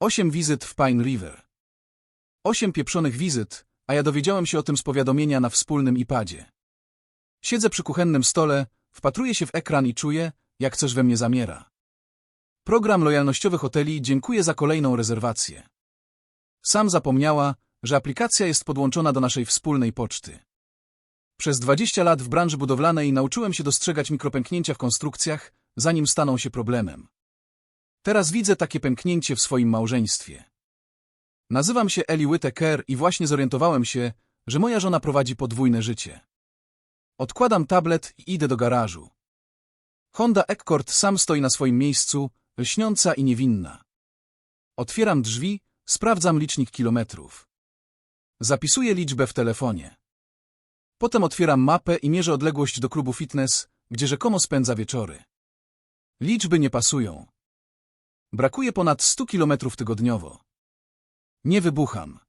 Osiem wizyt w Pine River. Osiem pieprzonych wizyt, a ja dowiedziałem się o tym z powiadomienia na wspólnym iPadzie. Siedzę przy kuchennym stole, wpatruję się w ekran i czuję, jak coś we mnie zamiera. Program lojalnościowy hoteli dziękuję za kolejną rezerwację. Sam zapomniała, że aplikacja jest podłączona do naszej wspólnej poczty. Przez 20 lat w branży budowlanej nauczyłem się dostrzegać mikropęknięcia w konstrukcjach, zanim staną się problemem. Teraz widzę takie pęknięcie w swoim małżeństwie. Nazywam się Eli Whittaker i właśnie zorientowałem się, że moja żona prowadzi podwójne życie. Odkładam tablet i idę do garażu. Honda Accord sam stoi na swoim miejscu, lśniąca i niewinna. Otwieram drzwi, sprawdzam licznik kilometrów. Zapisuję liczbę w telefonie. Potem otwieram mapę i mierzę odległość do klubu fitness, gdzie rzekomo spędza wieczory. Liczby nie pasują. Brakuje ponad 100 kilometrów tygodniowo. Nie wybucham.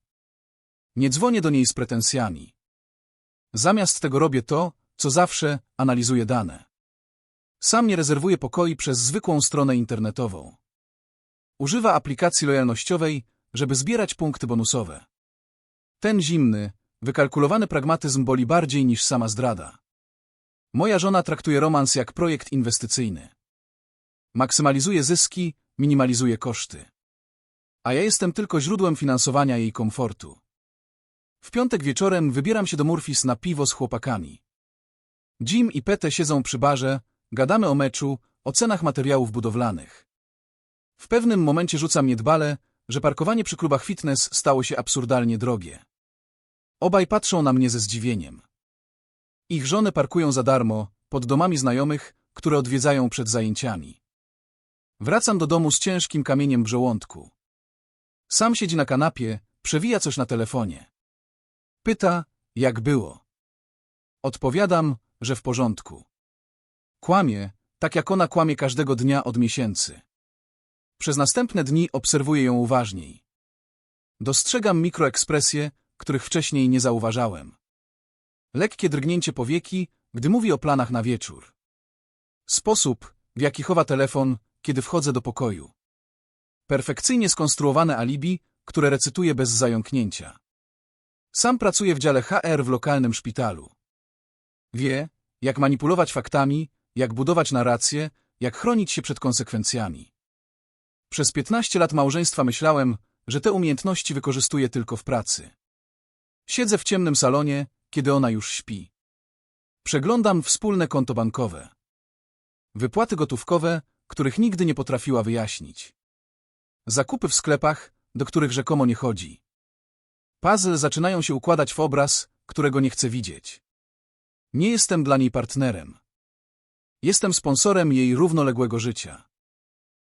Nie dzwonię do niej z pretensjami. Zamiast tego robię to, co zawsze, analizuję dane. Sam nie rezerwuję pokoi przez zwykłą stronę internetową. Używa aplikacji lojalnościowej, żeby zbierać punkty bonusowe. Ten zimny, wykalkulowany pragmatyzm boli bardziej niż sama zdrada. Moja żona traktuje romans jak projekt inwestycyjny. Maksymalizuje zyski, minimalizuje koszty. A ja jestem tylko źródłem finansowania jej komfortu. W piątek wieczorem wybieram się do Murphys na piwo z chłopakami. Jim i Pete siedzą przy barze, gadamy o meczu, o cenach materiałów budowlanych. W pewnym momencie rzucam niedbale, że parkowanie przy klubach fitness stało się absurdalnie drogie. Obaj patrzą na mnie ze zdziwieniem. Ich żony parkują za darmo, pod domami znajomych, które odwiedzają przed zajęciami. Wracam do domu z ciężkim kamieniem w żołądku. Sam siedzi na kanapie, przewija coś na telefonie. Pyta, jak było. Odpowiadam, że w porządku. Kłamie, tak jak ona kłamie każdego dnia od miesięcy. Przez następne dni obserwuję ją uważniej. Dostrzegam mikroekspresje, których wcześniej nie zauważałem. Lekkie drgnięcie powieki, gdy mówi o planach na wieczór. Sposób, w jaki chowa telefon, kiedy wchodzę do pokoju. Perfekcyjnie skonstruowane alibi, które recytuję bez zająknięcia. Sam pracuję w dziale HR w lokalnym szpitalu. Wie, jak manipulować faktami, jak budować narrację, jak chronić się przed konsekwencjami. Przez 15 lat małżeństwa myślałem, że te umiejętności wykorzystuję tylko w pracy. Siedzę w ciemnym salonie, kiedy ona już śpi. Przeglądam wspólne konto bankowe. Wypłaty gotówkowe, których nigdy nie potrafiła wyjaśnić. Zakupy w sklepach, do których rzekomo nie chodzi. Puzzle zaczynają się układać w obraz, którego nie chcę widzieć. Nie jestem dla niej partnerem. Jestem sponsorem jej równoległego życia.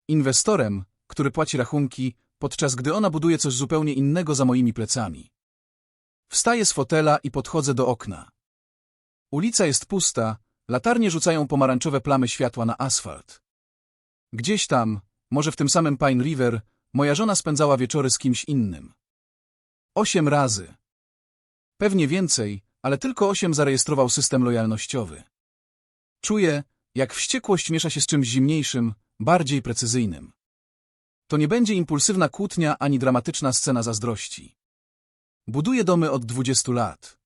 Inwestorem, który płaci rachunki, podczas gdy ona buduje coś zupełnie innego za moimi plecami. Wstaję z fotela i podchodzę do okna. Ulica jest pusta, latarnie rzucają pomarańczowe plamy światła na asfalt. Gdzieś tam, może w tym samym Pine River, moja żona spędzała wieczory z kimś innym. Osiem razy. Pewnie więcej, ale tylko osiem zarejestrował system lojalnościowy. Czuję, jak wściekłość miesza się z czymś zimniejszym, bardziej precyzyjnym. To nie będzie impulsywna kłótnia ani dramatyczna scena zazdrości. Buduję domy od 20 lat.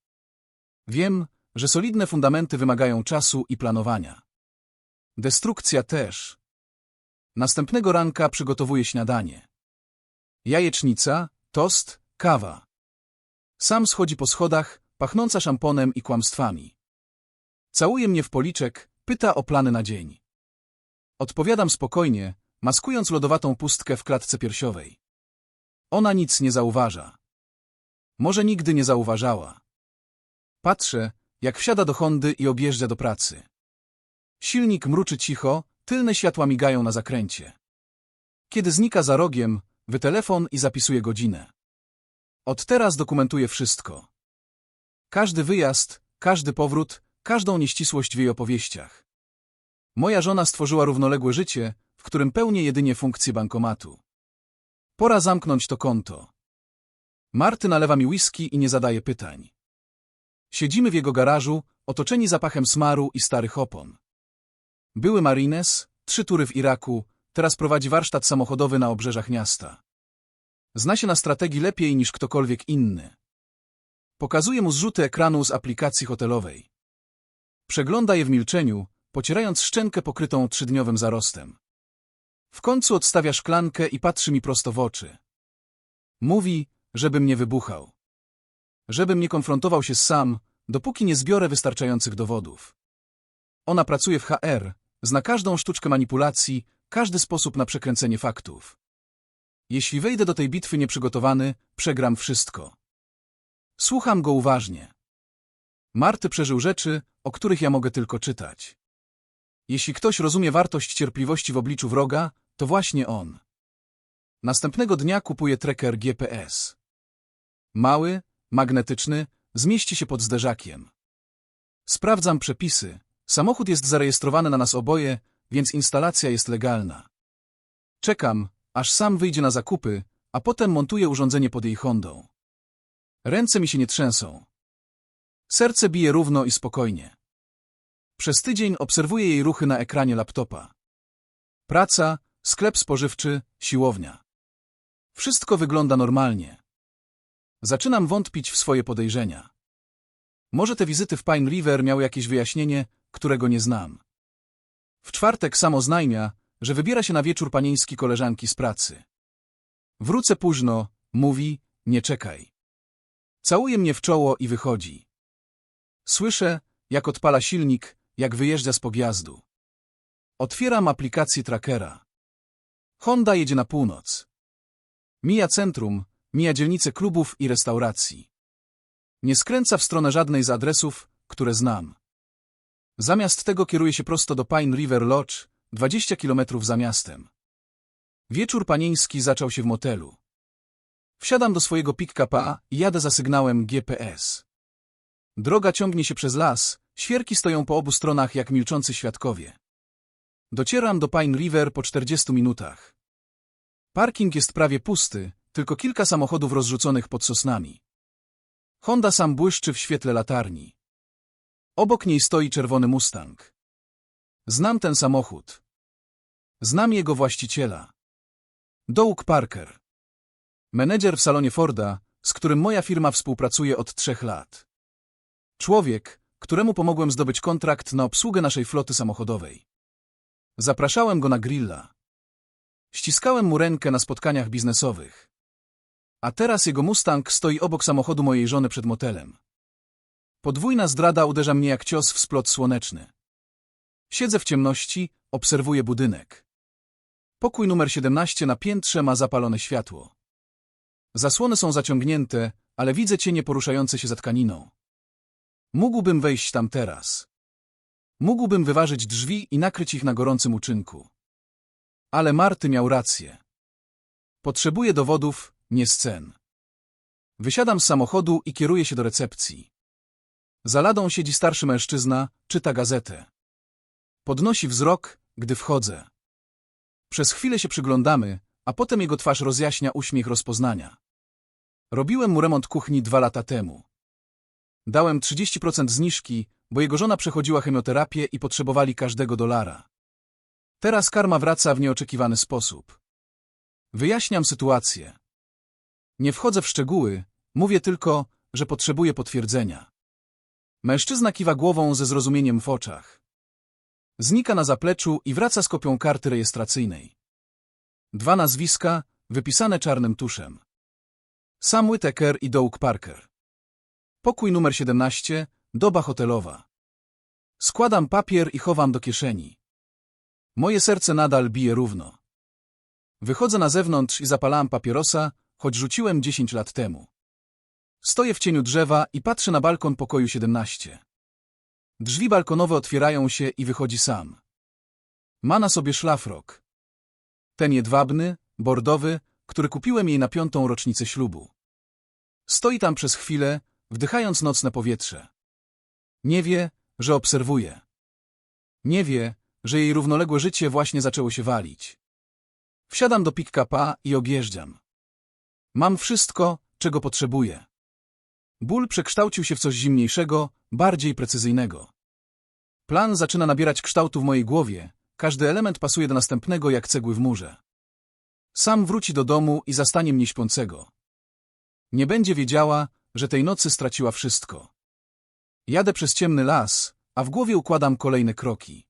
Wiem, że solidne fundamenty wymagają czasu i planowania. Destrukcja też. Następnego ranka przygotowuję śniadanie. Jajecznica, tost, kawa. Sam schodzi po schodach, pachnąca szamponem i kłamstwami. Całuje mnie w policzek, pyta o plany na dzień. Odpowiadam spokojnie, maskując lodowatą pustkę w klatce piersiowej. Ona nic nie zauważa. Może nigdy nie zauważała. Patrzę, jak wsiada do Hondy i objeżdża do pracy. Silnik mruczy cicho, tylne światła migają na zakręcie. Kiedy znika za rogiem, wytelefon i zapisuje godzinę. Od teraz dokumentuję wszystko. Każdy wyjazd, każdy powrót, każdą nieścisłość w jej opowieściach. Moja żona stworzyła równoległe życie, w którym pełnię jedynie funkcję bankomatu. Pora zamknąć to konto. Marty nalewa mi whisky i nie zadaje pytań. Siedzimy w jego garażu, otoczeni zapachem smaru i starych opon. Były marines, trzy tury w Iraku, teraz prowadzi warsztat samochodowy na obrzeżach miasta. Zna się na strategii lepiej niż ktokolwiek inny. Pokazuje mu zrzuty ekranu z aplikacji hotelowej. Przegląda je w milczeniu, pocierając szczękę pokrytą trzydniowym zarostem. W końcu odstawia szklankę i patrzy mi prosto w oczy. Mówi, żebym nie wybuchał. Żebym nie konfrontował się sam, dopóki nie zbiorę wystarczających dowodów. Ona pracuje w HR, zna każdą sztuczkę manipulacji, każdy sposób na przekręcenie faktów. Jeśli wejdę do tej bitwy nieprzygotowany, przegram wszystko. Słucham go uważnie. Marty przeżył rzeczy, o których ja mogę tylko czytać. Jeśli ktoś rozumie wartość cierpliwości w obliczu wroga, to właśnie on. Następnego dnia kupuję tracker GPS. Mały, magnetyczny, zmieści się pod zderzakiem. Sprawdzam przepisy. Samochód jest zarejestrowany na nas oboje, więc instalacja jest legalna. Czekam, aż sam wyjdzie na zakupy, a potem montuję urządzenie pod jej Hondą. Ręce mi się nie trzęsą. Serce bije równo i spokojnie. Przez tydzień obserwuję jej ruchy na ekranie laptopa. Praca, sklep spożywczy, siłownia. Wszystko wygląda normalnie. Zaczynam wątpić w swoje podejrzenia. Może te wizyty w Pine River miały jakieś wyjaśnienie, którego nie znam. W czwartek samo znajmia, że wybiera się na wieczór panieński koleżanki z pracy. Wrócę późno, mówi, nie czekaj. Całuje mnie w czoło i wychodzi. Słyszę, jak odpala silnik, jak wyjeżdża z pogjazdu. Otwieram aplikację trackera. Honda jedzie na północ. Mija centrum, mija dzielnice klubów i restauracji. Nie skręca w stronę żadnej z adresów, które znam. Zamiast tego kieruje się prosto do Pine River Lodge, 20 kilometrów za miastem. Wieczór panieński zaczął się w motelu. Wsiadam do swojego pick-upa i jadę za sygnałem GPS. Droga ciągnie się przez las, świerki stoją po obu stronach jak milczący świadkowie. Docieram do Pine River po 40 minutach. Parking jest prawie pusty, tylko kilka samochodów rozrzuconych pod sosnami. Honda sam błyszczy w świetle latarni. Obok niej stoi czerwony Mustang. Znam ten samochód. Znam jego właściciela. Doug Parker. Menedżer w salonie Forda, z którym moja firma współpracuje od trzech lat. Człowiek, któremu pomogłem zdobyć kontrakt na obsługę naszej floty samochodowej. Zapraszałem go na grilla. Ściskałem mu rękę na spotkaniach biznesowych. A teraz jego Mustang stoi obok samochodu mojej żony przed motelem. Podwójna zdrada uderza mnie jak cios w splot słoneczny. Siedzę w ciemności, obserwuję budynek. Pokój numer 17 na piętrze ma zapalone światło. Zasłony są zaciągnięte, ale widzę cienie poruszające się za tkaniną. Mógłbym wejść tam teraz. Mógłbym wyważyć drzwi i nakryć ich na gorącym uczynku. Ale Marty miał rację. Potrzebuję dowodów, nie scen. Wysiadam z samochodu i kieruję się do recepcji. Za ladą siedzi starszy mężczyzna, czyta gazetę. Podnosi wzrok, gdy wchodzę. Przez chwilę się przyglądamy, a potem jego twarz rozjaśnia uśmiech rozpoznania. Robiłem mu remont kuchni dwa lata temu. Dałem 30% zniżki, bo jego żona przechodziła chemioterapię i potrzebowali każdego dolara. Teraz karma wraca w nieoczekiwany sposób. Wyjaśniam sytuację. Nie wchodzę w szczegóły, mówię tylko, że potrzebuję potwierdzenia. Mężczyzna kiwa głową ze zrozumieniem w oczach. Znika na zapleczu i wraca z kopią karty rejestracyjnej. Dwa nazwiska, wypisane czarnym tuszem. Sam Whittaker i Doug Parker. Pokój numer 17, doba hotelowa. Składam papier i chowam do kieszeni. Moje serce nadal bije równo. Wychodzę na zewnątrz i zapalam papierosa, choć rzuciłem 10 lat temu. Stoję w cieniu drzewa i patrzę na balkon pokoju 17. Drzwi balkonowe otwierają się i wychodzi sam. Ma na sobie szlafrok. Ten jedwabny, bordowy, który kupiłem jej na piątą rocznicę ślubu. Stoi tam przez chwilę, wdychając nocne powietrze. Nie wie, że obserwuje. Nie wie, że jej równoległe życie właśnie zaczęło się walić. Wsiadam do pick-upa i objeżdżam. Mam wszystko, czego potrzebuję. Ból przekształcił się w coś zimniejszego, bardziej precyzyjnego. Plan zaczyna nabierać kształtu w mojej głowie, każdy element pasuje do następnego jak cegły w murze. Sam wróci do domu i zastanie mnie śpiącego. Nie będzie wiedziała, że tej nocy straciła wszystko. Jadę przez ciemny las, a w głowie układam kolejne kroki.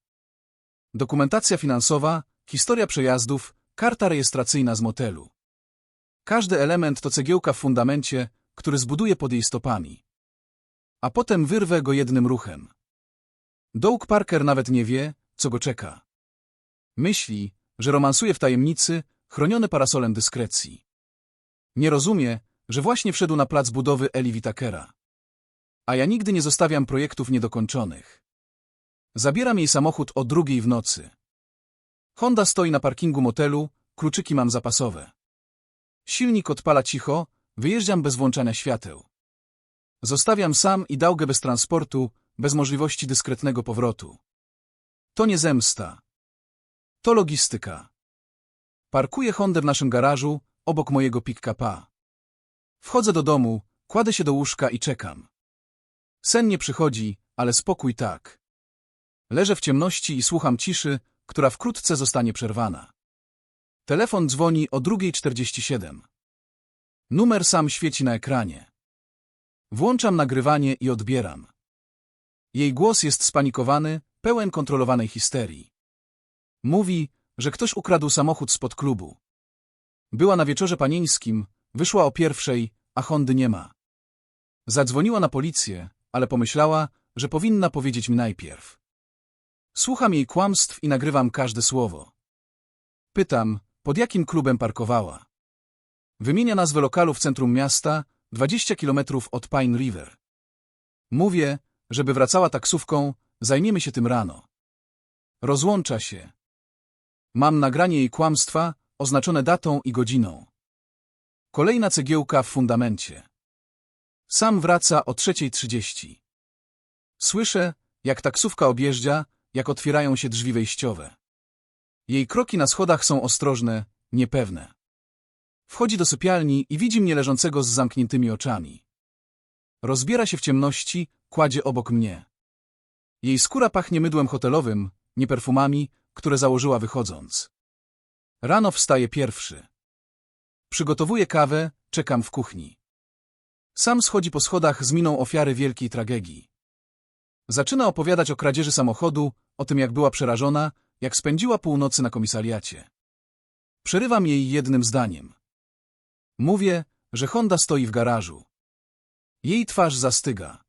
Dokumentacja finansowa, historia przejazdów, karta rejestracyjna z motelu. Każdy element to cegiełka w fundamencie, który zbuduję pod jej stopami. A potem wyrwę go jednym ruchem. Doug Parker nawet nie wie, co go czeka. Myśli, że romansuje w tajemnicy, chroniony parasolem dyskrecji. Nie rozumie, że właśnie wszedł na plac budowy Eli Whitakera. A ja nigdy nie zostawiam projektów niedokończonych. Zabieram jej samochód o drugiej w nocy. Honda stoi na parkingu motelu, kluczyki mam zapasowe. Silnik odpala cicho, wyjeżdżam bez włączania świateł. Zostawiam sam i dałgę bez transportu, bez możliwości dyskretnego powrotu. To nie zemsta. To logistyka. Parkuję Hondę w naszym garażu, obok mojego pick-upa. Wchodzę do domu, kładę się do łóżka i czekam. Sen nie przychodzi, ale spokój tak. Leżę w ciemności i słucham ciszy, która wkrótce zostanie przerwana. Telefon dzwoni o 2.47. Numer sam świeci na ekranie. Włączam nagrywanie i odbieram. Jej głos jest spanikowany, pełen kontrolowanej histerii. Mówi, że ktoś ukradł samochód spod klubu. Była na wieczorze panieńskim, wyszła o pierwszej, a Hondy nie ma. Zadzwoniła na policję, ale pomyślała, że powinna powiedzieć mi najpierw. Słucham jej kłamstw i nagrywam każde słowo. Pytam, pod jakim klubem parkowała. Wymienia nazwę lokalu w centrum miasta, 20 kilometrów od Pine River. Mówię, żeby wracała taksówką, zajmiemy się tym rano. Rozłącza się. Mam nagranie jej kłamstwa, oznaczone datą i godziną. Kolejna cegiełka w fundamencie. Sam wraca o 3.30. Słyszę, jak taksówka objeżdża, jak otwierają się drzwi wejściowe. Jej kroki na schodach są ostrożne, niepewne. Wchodzi do sypialni i widzi mnie leżącego z zamkniętymi oczami. Rozbiera się w ciemności, kładzie obok mnie. Jej skóra pachnie mydłem hotelowym, nie perfumami, które założyła wychodząc. Rano wstaje pierwszy. Przygotowuję kawę, czekam w kuchni. Sam schodzi po schodach z miną ofiary wielkiej tragedii. Zaczyna opowiadać o kradzieży samochodu, o tym jak była przerażona, jak spędziła północy na komisariacie. Przerywam jej jednym zdaniem. Mówię, że Honda stoi w garażu. Jej twarz zastyga.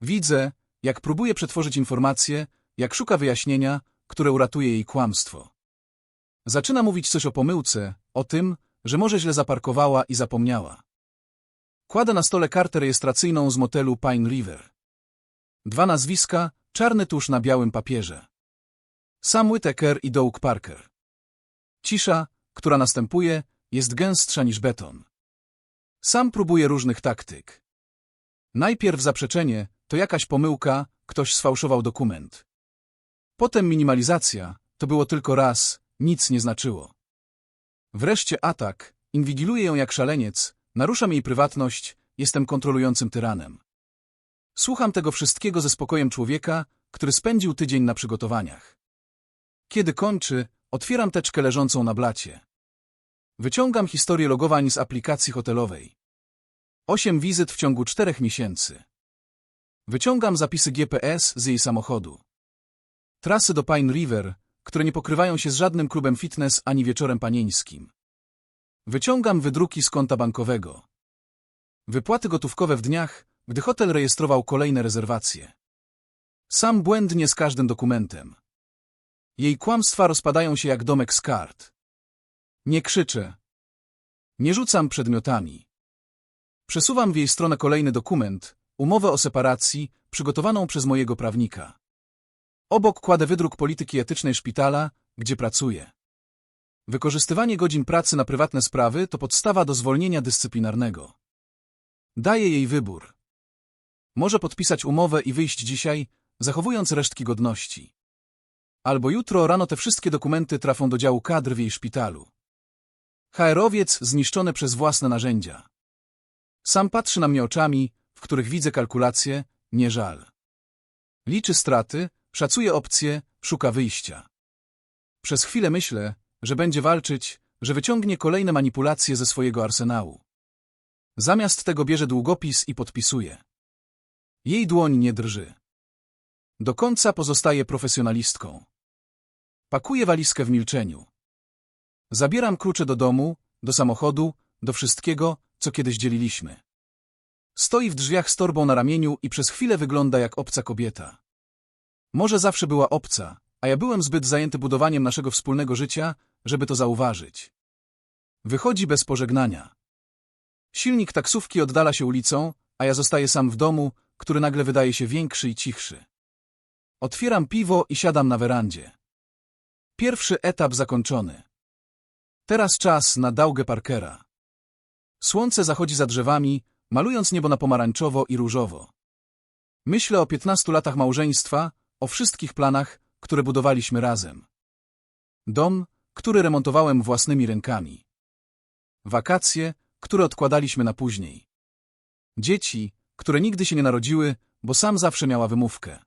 Widzę, jak próbuje przetworzyć informacje, jak szuka wyjaśnienia, które uratuje jej kłamstwo. Zaczyna mówić coś o pomyłce, o tym, że może źle zaparkowała i zapomniała. Kładę na stole kartę rejestracyjną z motelu Pine River. Dwa nazwiska, czarny tusz na białym papierze. Sam Whittaker i Doug Parker. Cisza, która następuje, jest gęstsza niż beton. Sam próbuje różnych taktyk. Najpierw zaprzeczenie, to jakaś pomyłka, ktoś sfałszował dokument. Potem minimalizacja, to było tylko raz, nic nie znaczyło. Wreszcie atak, inwigiluję ją jak szaleniec, naruszam jej prywatność, jestem kontrolującym tyranem. Słucham tego wszystkiego ze spokojem człowieka, który spędził tydzień na przygotowaniach. Kiedy kończy, otwieram teczkę leżącą na blacie. Wyciągam historię logowań z aplikacji hotelowej. Osiem wizyt w ciągu czterech miesięcy. Wyciągam zapisy GPS z jej samochodu. Trasy do Pine River, które nie pokrywają się z żadnym klubem fitness ani wieczorem panieńskim. Wyciągam wydruki z konta bankowego. Wypłaty gotówkowe w dniach, gdy hotel rejestrował kolejne rezerwacje. Sam błędnie z każdym dokumentem. Jej kłamstwa rozpadają się jak domek z kart. Nie krzyczę. Nie rzucam przedmiotami. Przesuwam w jej stronę kolejny dokument, umowę o separacji, przygotowaną przez mojego prawnika. Obok kładę wydruk polityki etycznej szpitala, gdzie pracuję. Wykorzystywanie godzin pracy na prywatne sprawy to podstawa do zwolnienia dyscyplinarnego. Daję jej wybór. Może podpisać umowę i wyjść dzisiaj, zachowując resztki godności. Albo jutro rano te wszystkie dokumenty trafią do działu kadr w jej szpitalu. HR-owiec zniszczony przez własne narzędzia. Sam patrzy na mnie oczami, w których widzę kalkulacje, nie żal. Liczy straty, szacuje opcje, szuka wyjścia. Przez chwilę myślę, że będzie walczyć, że wyciągnie kolejne manipulacje ze swojego arsenału. Zamiast tego bierze długopis i podpisuje. Jej dłoń nie drży. Do końca pozostaje profesjonalistką. Pakuję walizkę w milczeniu. Zabieram klucze do domu, do samochodu, do wszystkiego, co kiedyś dzieliliśmy. Stoi w drzwiach z torbą na ramieniu i przez chwilę wygląda jak obca kobieta. Może zawsze była obca, a ja byłem zbyt zajęty budowaniem naszego wspólnego życia, żeby to zauważyć. Wychodzi bez pożegnania. Silnik taksówki oddala się ulicą, a ja zostaję sam w domu, który nagle wydaje się większy i cichszy. Otwieram piwo i siadam na werandzie. Pierwszy etap zakończony. Teraz czas na Daugę Parkera. Słońce zachodzi za drzewami, malując niebo na pomarańczowo i różowo. Myślę o piętnastu latach małżeństwa, o wszystkich planach, które budowaliśmy razem. Dom, który remontowałem własnymi rękami. Wakacje, które odkładaliśmy na później. Dzieci, które nigdy się nie narodziły, bo sam zawsze miała wymówkę.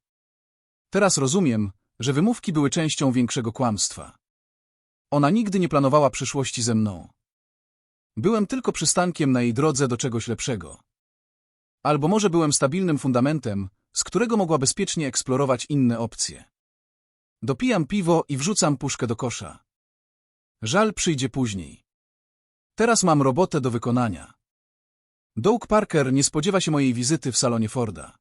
Teraz rozumiem, że wymówki były częścią większego kłamstwa. Ona nigdy nie planowała przyszłości ze mną. Byłem tylko przystankiem na jej drodze do czegoś lepszego. Albo może byłem stabilnym fundamentem, z którego mogła bezpiecznie eksplorować inne opcje. Dopijam piwo i wrzucam puszkę do kosza. Żal przyjdzie później. Teraz mam robotę do wykonania. Doug Parker nie spodziewa się mojej wizyty w salonie Forda.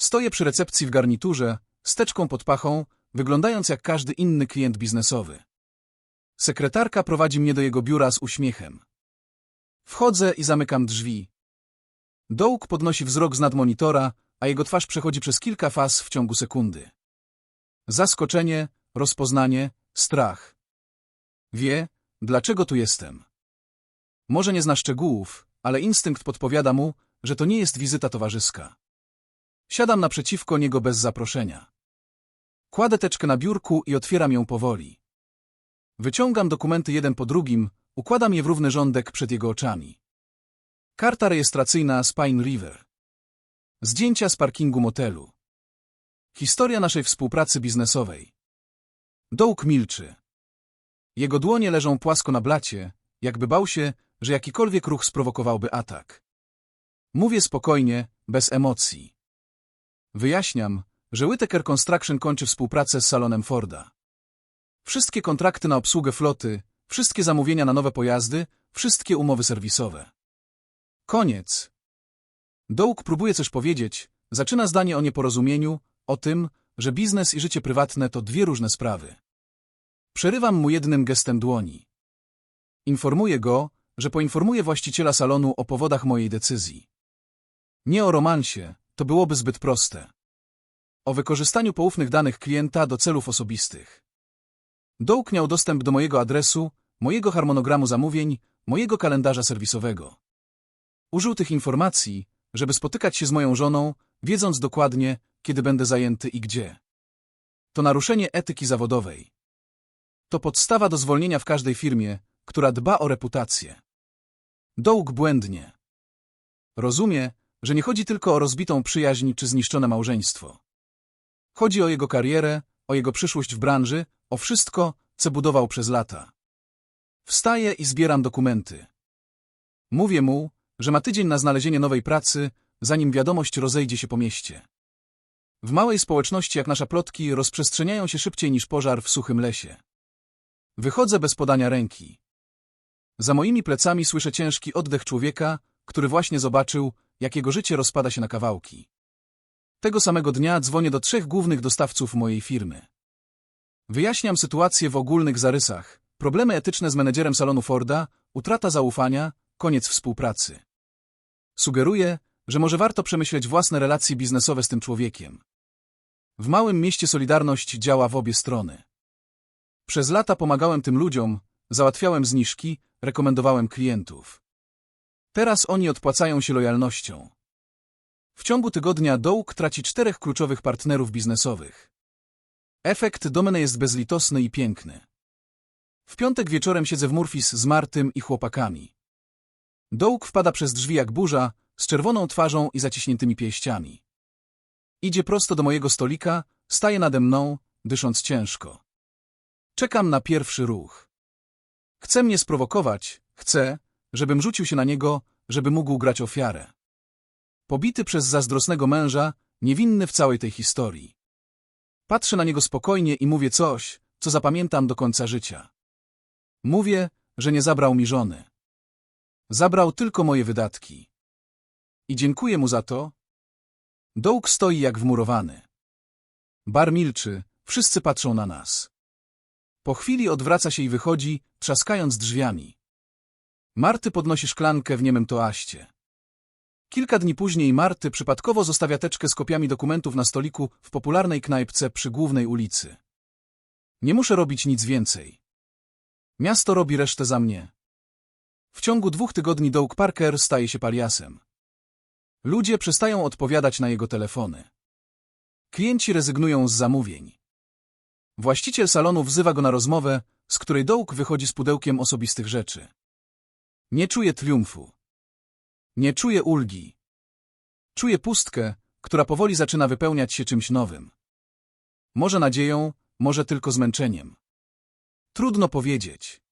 Stoję przy recepcji w garniturze, steczką pod pachą, wyglądając jak każdy inny klient biznesowy. Sekretarka prowadzi mnie do jego biura z uśmiechem. Wchodzę i zamykam drzwi. Dołk podnosi wzrok z nad monitora, a jego twarz przechodzi przez kilka faz w ciągu sekundy. Zaskoczenie, rozpoznanie, strach. Wie, dlaczego tu jestem. Może nie zna szczegółów, ale instynkt podpowiada mu, że to nie jest wizyta towarzyska. Siadam naprzeciwko niego bez zaproszenia. Kładę teczkę na biurku i otwieram ją powoli. Wyciągam dokumenty jeden po drugim, układam je w równy rządek przed jego oczami. Karta rejestracyjna z Pine River. Zdjęcia z parkingu motelu. Historia naszej współpracy biznesowej. Dołk milczy. Jego dłonie leżą płasko na blacie, jakby bał się, że jakikolwiek ruch sprowokowałby atak. Mówię spokojnie, bez emocji. Wyjaśniam, że Whittaker Construction kończy współpracę z salonem Forda. Wszystkie kontrakty na obsługę floty, wszystkie zamówienia na nowe pojazdy, wszystkie umowy serwisowe. Koniec. Dołk próbuje coś powiedzieć, zaczyna zdanie o nieporozumieniu, o tym, że biznes i życie prywatne to dwie różne sprawy. Przerywam mu jednym gestem dłoni. Informuję go, że poinformuję właściciela salonu o powodach mojej decyzji. Nie o romansie, to byłoby zbyt proste. O wykorzystaniu poufnych danych klienta do celów osobistych. Dołk miał dostęp do mojego adresu, mojego harmonogramu zamówień, mojego kalendarza serwisowego. Użył tych informacji, żeby spotykać się z moją żoną, wiedząc dokładnie, kiedy będę zajęty i gdzie. To naruszenie etyki zawodowej. To podstawa do zwolnienia w każdej firmie, która dba o reputację. Dołg błędnie. Rozumie, że nie chodzi tylko o rozbitą przyjaźń czy zniszczone małżeństwo. Chodzi o jego karierę, o jego przyszłość w branży, o wszystko, co budował przez lata. Wstaję i zbieram dokumenty. Mówię mu, że ma tydzień na znalezienie nowej pracy, zanim wiadomość rozejdzie się po mieście. W małej społeczności jak nasza plotki rozprzestrzeniają się szybciej niż pożar w suchym lesie. Wychodzę bez podania ręki. Za moimi plecami słyszę ciężki oddech człowieka, który właśnie zobaczył, jak jego życie rozpada się na kawałki. Tego samego dnia dzwonię do trzech głównych dostawców mojej firmy. Wyjaśniam sytuację w ogólnych zarysach, problemy etyczne z menedżerem salonu Forda, utrata zaufania, koniec współpracy. Sugeruję, że może warto przemyśleć własne relacje biznesowe z tym człowiekiem. W małym mieście Solidarność działa w obie strony. Przez lata pomagałem tym ludziom, załatwiałem zniżki, rekomendowałem klientów. Teraz oni odpłacają się lojalnością. W ciągu tygodnia Dołk traci czterech kluczowych partnerów biznesowych. Efekt domeny jest bezlitosny i piękny. W piątek wieczorem siedzę w Murphys z Martym i chłopakami. Dołk wpada przez drzwi jak burza, z czerwoną twarzą i zaciśniętymi pięściami. Idzie prosto do mojego stolika, staje nade mną, dysząc ciężko. Czekam na pierwszy ruch. Chce mnie sprowokować, chce, żebym rzucił się na niego, żeby mógł grać ofiarę. Pobity przez zazdrosnego męża, niewinny w całej tej historii. Patrzę na niego spokojnie i mówię coś, co zapamiętam do końca życia. Mówię, że nie zabrał mi żony. Zabrał tylko moje wydatki. I dziękuję mu za to. Dołk stoi jak wmurowany. Bar milczy, wszyscy patrzą na nas. Po chwili odwraca się i wychodzi, trzaskając drzwiami. Marty podnosi szklankę w niemym toaście. Kilka dni później Marty przypadkowo zostawia teczkę z kopiami dokumentów na stoliku w popularnej knajpce przy głównej ulicy. Nie muszę robić nic więcej. Miasto robi resztę za mnie. W ciągu dwóch tygodni Doug Parker staje się paliasem. Ludzie przestają odpowiadać na jego telefony. Klienci rezygnują z zamówień. Właściciel salonu wzywa go na rozmowę, z której Doug wychodzi z pudełkiem osobistych rzeczy. Nie czuje triumfu. Nie czuje ulgi. Czuje pustkę, która powoli zaczyna wypełniać się czymś nowym. Może nadzieją, może tylko zmęczeniem. Trudno powiedzieć.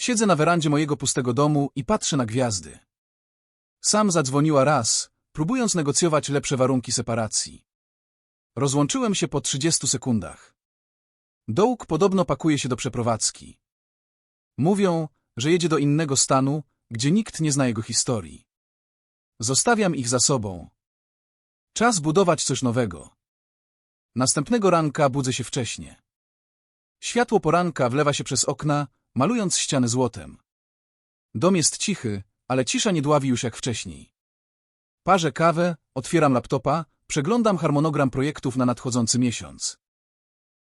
Siedzę na werandzie mojego pustego domu i patrzę na gwiazdy. Sam zadzwoniła raz, próbując negocjować lepsze warunki separacji. Rozłączyłem się po 30 sekundach. Dołk podobno pakuje się do przeprowadzki. Mówią, że jedzie do innego stanu, gdzie nikt nie zna jego historii. Zostawiam ich za sobą. Czas budować coś nowego. Następnego ranka budzę się wcześnie. Światło poranka wlewa się przez okna, malując ściany złotem. Dom jest cichy, ale cisza nie dławi już jak wcześniej. Parzę kawę, otwieram laptopa, przeglądam harmonogram projektów na nadchodzący miesiąc.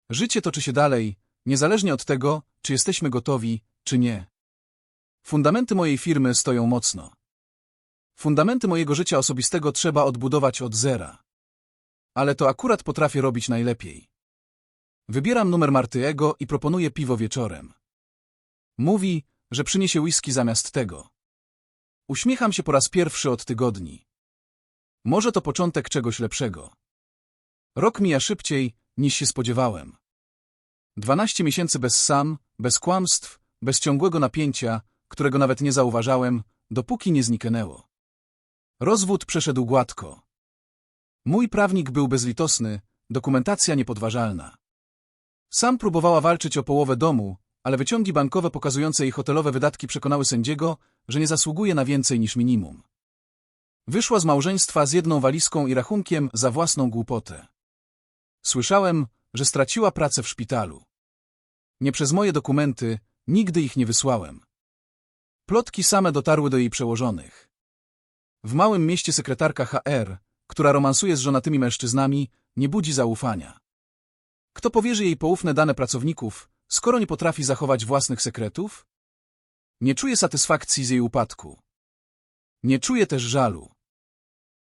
Życie toczy się dalej, niezależnie od tego, czy jesteśmy gotowi, czy nie. Fundamenty mojej firmy stoją mocno. Fundamenty mojego życia osobistego trzeba odbudować od zera. Ale to akurat potrafię robić najlepiej. Wybieram numer Martyego i proponuję piwo wieczorem. Mówi, że przyniesie whisky zamiast tego. Uśmiecham się po raz pierwszy od tygodni. Może to początek czegoś lepszego. Rok mija szybciej, niż się spodziewałem. Dwanaście miesięcy bez sam, bez kłamstw, bez ciągłego napięcia, którego nawet nie zauważałem, dopóki nie zniknęło. Rozwód przeszedł gładko. Mój prawnik był bezlitosny, dokumentacja niepodważalna. Sam próbowała walczyć o połowę domu, ale wyciągi bankowe pokazujące jej hotelowe wydatki przekonały sędziego, że nie zasługuje na więcej niż minimum. Wyszła z małżeństwa z jedną walizką i rachunkiem za własną głupotę. Słyszałem, że straciła pracę w szpitalu. Nie przez moje dokumenty, nigdy ich nie wysłałem. Plotki same dotarły do jej przełożonych. W małym mieście sekretarka HR, która romansuje z żonatymi mężczyznami, nie budzi zaufania. Kto powierzy jej poufne dane pracowników, skoro nie potrafi zachować własnych sekretów? Nie czuje satysfakcji z jej upadku. Nie czuję też żalu.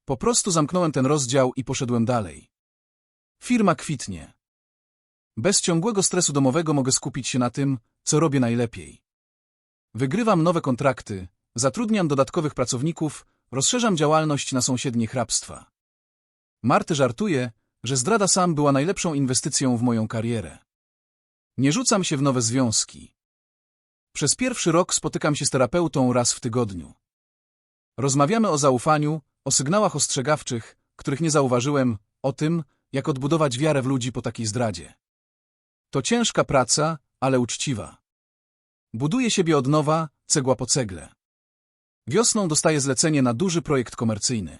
Po prostu zamknąłem ten rozdział i poszedłem dalej. Firma kwitnie. Bez ciągłego stresu domowego mogę skupić się na tym, co robię najlepiej. Wygrywam nowe kontrakty, zatrudniam dodatkowych pracowników, rozszerzam działalność na sąsiednie hrabstwa. Marty żartuje, że zdrada sam była najlepszą inwestycją w moją karierę. Nie rzucam się w nowe związki. Przez pierwszy rok spotykam się z terapeutą raz w tygodniu. Rozmawiamy o zaufaniu, o sygnałach ostrzegawczych, których nie zauważyłem, o tym, jak odbudować wiarę w ludzi po takiej zdradzie. To ciężka praca, ale uczciwa. Buduję siebie od nowa, cegła po cegle. Wiosną dostaję zlecenie na duży projekt komercyjny.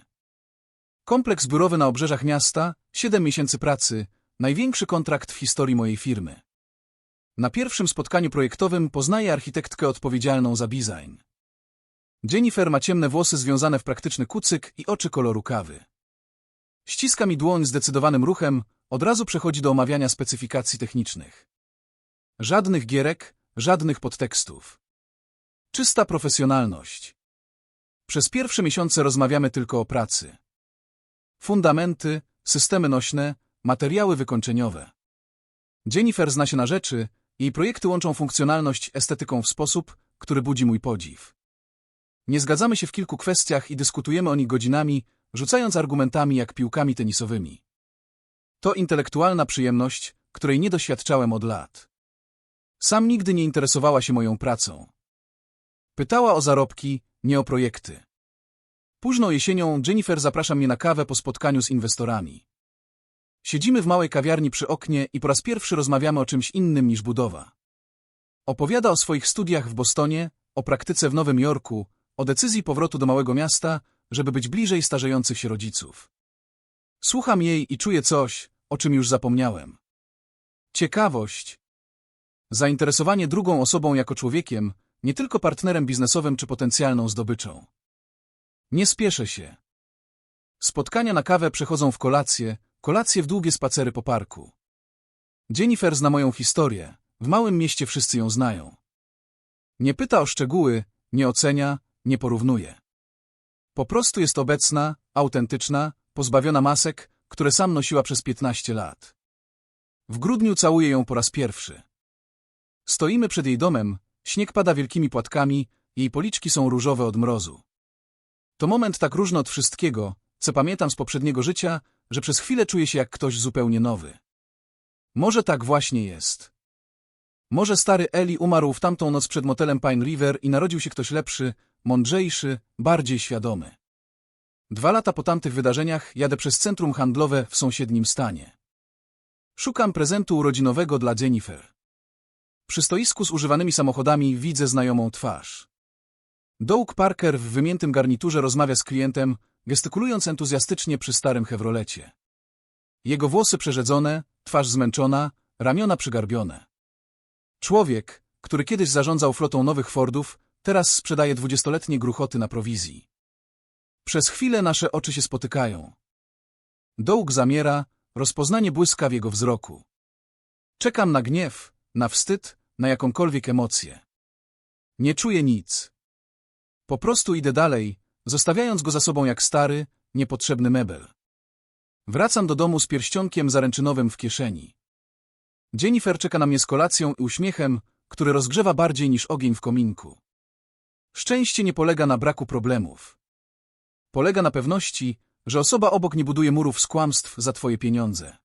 Kompleks biurowy na obrzeżach miasta, 7 miesięcy pracy, największy kontrakt w historii mojej firmy. Na pierwszym spotkaniu projektowym poznaję architektkę odpowiedzialną za design. Jennifer ma ciemne włosy związane w praktyczny kucyk i oczy koloru kawy. Ściska mi dłoń zdecydowanym ruchem, od razu przechodzi do omawiania specyfikacji technicznych. Żadnych gierek, żadnych podtekstów. Czysta profesjonalność. Przez pierwsze miesiące rozmawiamy tylko o pracy. Fundamenty, systemy nośne, materiały wykończeniowe. Jennifer zna się na rzeczy, jej projekty łączą funkcjonalność estetyką w sposób, który budzi mój podziw. Nie zgadzamy się w kilku kwestiach i dyskutujemy o nich godzinami, rzucając argumentami jak piłkami tenisowymi. To intelektualna przyjemność, której nie doświadczałem od lat. Sam nigdy nie interesowała się moją pracą. Pytała o zarobki, nie o projekty. Późną jesienią Jennifer zaprasza mnie na kawę po spotkaniu z inwestorami. Siedzimy w małej kawiarni przy oknie i po raz pierwszy rozmawiamy o czymś innym niż budowa. Opowiada o swoich studiach w Bostonie, o praktyce w Nowym Jorku, o decyzji powrotu do małego miasta, żeby być bliżej starzejących się rodziców. Słucham jej i czuję coś, o czym już zapomniałem. Ciekawość. Zainteresowanie drugą osobą jako człowiekiem, nie tylko partnerem biznesowym czy potencjalną zdobyczą. Nie spieszę się. Spotkania na kawę przechodzą w kolację, kolacje w długie spacery po parku. Jennifer zna moją historię, w małym mieście wszyscy ją znają. Nie pyta o szczegóły, nie ocenia, nie porównuje. Po prostu jest obecna, autentyczna, pozbawiona masek, które sam nosiła przez 15 lat. W grudniu całuję ją po raz pierwszy. Stoimy przed jej domem, śnieg pada wielkimi płatkami, jej policzki są różowe od mrozu. To moment tak różny od wszystkiego, co pamiętam z poprzedniego życia, że przez chwilę czuję się jak ktoś zupełnie nowy. Może tak właśnie jest. Może stary Eli umarł w tamtą noc przed motelem Pine River i narodził się ktoś lepszy, mądrzejszy, bardziej świadomy. Dwa lata po tamtych wydarzeniach jadę przez centrum handlowe w sąsiednim stanie. Szukam prezentu urodzinowego dla Jennifer. Przy stoisku z używanymi samochodami widzę znajomą twarz. Doug Parker w wymiętym garniturze rozmawia z klientem, gestykulując entuzjastycznie przy starym Chevrolecie. Jego włosy przerzedzone, twarz zmęczona, ramiona przygarbione. Człowiek, który kiedyś zarządzał flotą nowych Fordów, teraz sprzedaje dwudziestoletnie gruchoty na prowizji. Przez chwilę nasze oczy się spotykają. Dołg zamiera, rozpoznanie błyska w jego wzroku. Czekam na gniew, na wstyd, na jakąkolwiek emocję. Nie czuję nic. Po prostu idę dalej, zostawiając go za sobą jak stary, niepotrzebny mebel. Wracam do domu z pierścionkiem zaręczynowym w kieszeni. Jennifer czeka na mnie z kolacją i uśmiechem, który rozgrzewa bardziej niż ogień w kominku. Szczęście nie polega na braku problemów. Polega na pewności, że osoba obok nie buduje murów z kłamstw za twoje pieniądze.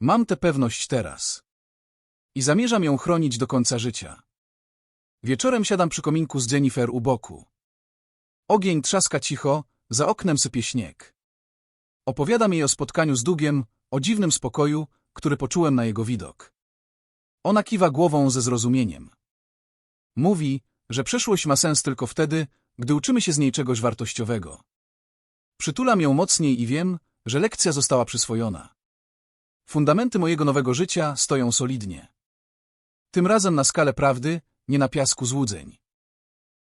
Mam tę pewność teraz. I zamierzam ją chronić do końca życia. Wieczorem siadam przy kominku z Jennifer u boku. Ogień trzaska cicho, za oknem sypie śnieg. Opowiadam jej o spotkaniu z Dugiem, o dziwnym spokoju, który poczułem na jego widok. Ona kiwa głową ze zrozumieniem. Mówi, że przeszłość ma sens tylko wtedy, gdy uczymy się z niej czegoś wartościowego. Przytulam ją mocniej i wiem, że lekcja została przyswojona. Fundamenty mojego nowego życia stoją solidnie. Tym razem na skalę prawdy, nie na piasku złudzeń.